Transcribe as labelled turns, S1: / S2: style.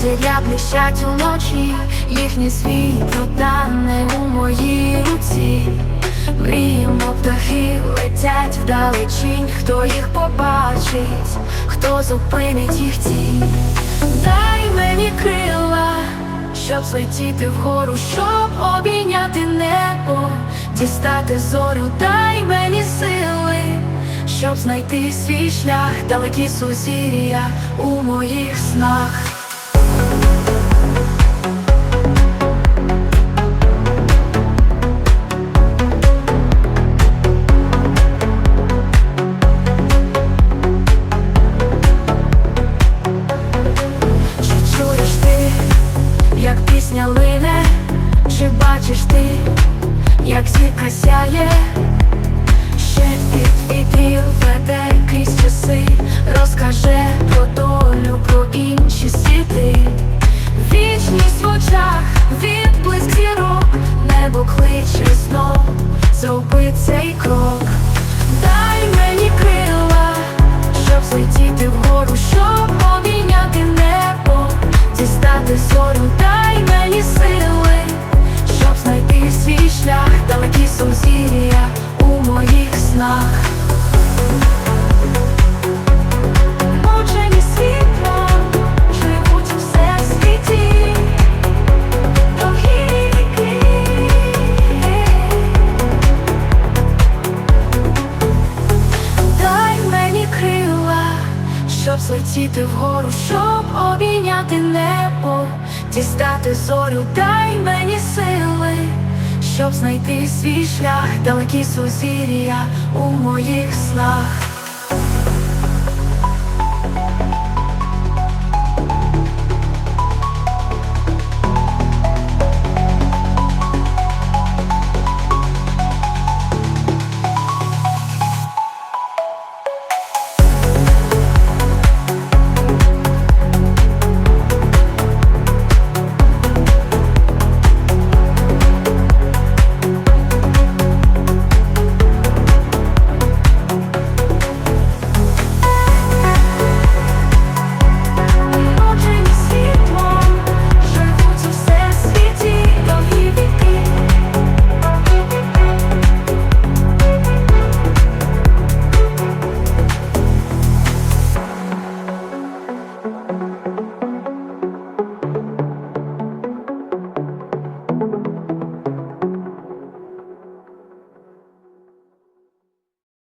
S1: зілля блищать уночі, їхнє світло тане у моїй руці. Мріємо птахи летять вдалечінь, хто їх побачить, хто зупинить їх тінь. Дай мені крила, щоб злетіти вгору, щоб обійняти небо, дістати зорю, дай мені сили, щоб знайти свій шлях, далекі сузір'я у моїх снах. Пісня лине, чи бачиш ти, як зірка сяє, ще під вітрів веде крізь часи, розкаже щоб злетіти вгору, щоб обійняти небо, дістати зорю, дай мені сили, щоб знайти свій шлях, далекі сузір'я у моїх снах.